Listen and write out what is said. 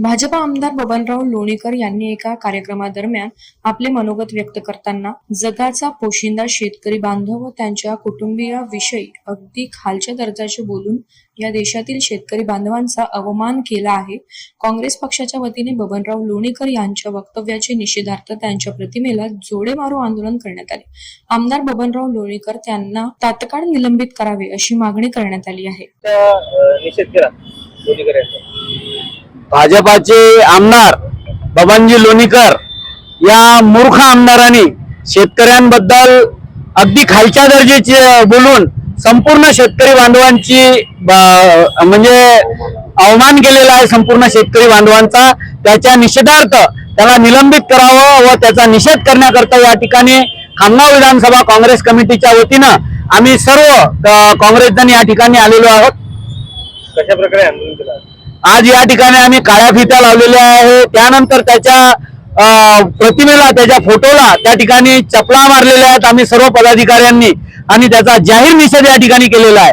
भाजपा आमदार बबनराव लोणीकर यांनी एका कार्यक्रमादरम्यान आपले मनोगत व्यक्त करताना जगाचा पोशिंदा शेतकरी बांधव व त्यांच्या कुटुंबियाविषयी अगदी खालच्या दर्जाचे बोलून या देशातील शेतकरी बांधवांचा अवमान केला आहे. काँग्रेस पक्षाच्या वतीने बबनराव लोणीकर यांच्या वक्तव्याचे निषेधार्थ त्यांच्या प्रतिमेला जोडे मारो आंदोलन करण्यात आले. आमदार बबनराव लोणीकर त्यांना तात्काळ निलंबित करावे अशी मागणी करण्यात आली आहे. भाजपाचे आमदार बबनजी लोणीकर या मूर्ख आमदारांनी शेतकऱ्यांबद्दल अगदी खालच्या दर्जाचे बोलून संपूर्ण शेतकरी बांधवांची म्हणजे अवमान केलेला आहे संपूर्ण शेतकरी बांधवांचा. त्याच्या निषेधार्थ त्याला निलंबित करावं व त्याचा निषेध करण्याकरता या ठिकाणी खामगाव विधानसभा काँग्रेस कमिटीच्या वतीनं आम्ही सर्व काँग्रेसजण या ठिकाणी आलेलो आहोत. कशा प्रकारे आंदोलन केलं? आज या ठिकाणी आम्ही काळ्या फित्या लावलेल्या आहे. त्यानंतर त्याच्या प्रतिमेला त्याच्या फोटोला त्या ठिकाणी चपला मारलेल्या आहेत आम्ही सर्व पदाधिकाऱ्यांनी. आणि त्याचा जाहीर निषेध या ठिकाणी केलेला आहे.